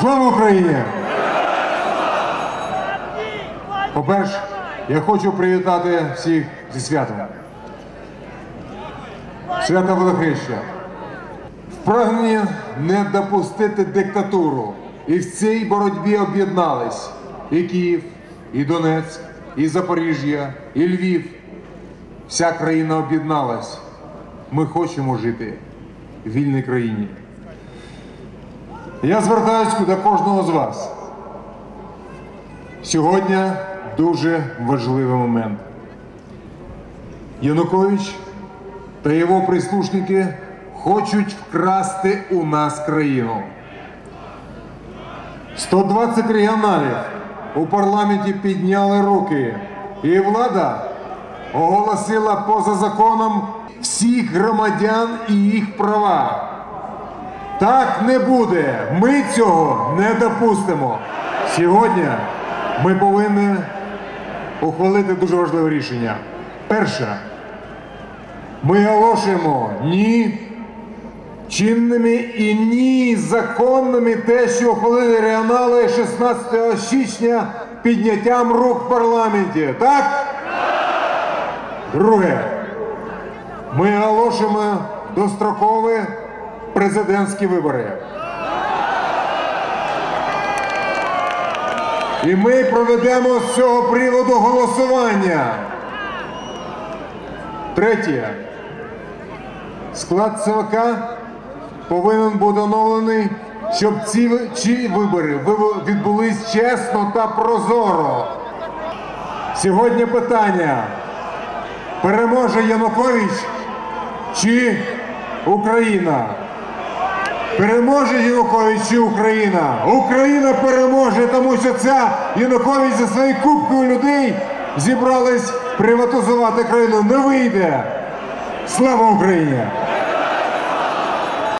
Слава Україні! По-перше, я хочу привітати всіх зі святом. Свята Водохреща. В прагненні не допустити диктатуру. І в цій боротьбі об'єднались і Київ, і Донецьк, і Запоріжжя, і Львів. Вся країна об'єдналась. Ми хочемо жити в вільній країні. Я звертаюсь до кожного з вас. Сьогодні дуже важливий момент. Янукович та його прислушники хочуть вкрасти у нас країну. 120 регіоналів у парламенті підняли руки, і влада оголосила поза законом всіх громадян і їх права. Так не буде. Ми цього не допустимо. Сьогодні ми повинні ухвалити дуже важливе рішення. Перше, ми оголошуємо ні чинними і ні законними те, що ухвалили регіонали 16 січня підняттям рук в парламенті. Так? Друге, ми оголошуємо дострокові президентські вибори. І ми проведемо з цього приводу голосування. Третє. Склад ЦВК повинен бути оновлений, щоб ці ці вибори відбулись чесно та прозоро. Сьогодні питання. Переможе Янукович чи Україна? Переможе Янукович Україна? Україна переможе, тому що ця Янукович за своєю кубкою людей зібрались приватизувати країну. Не вийде. Слава Україні!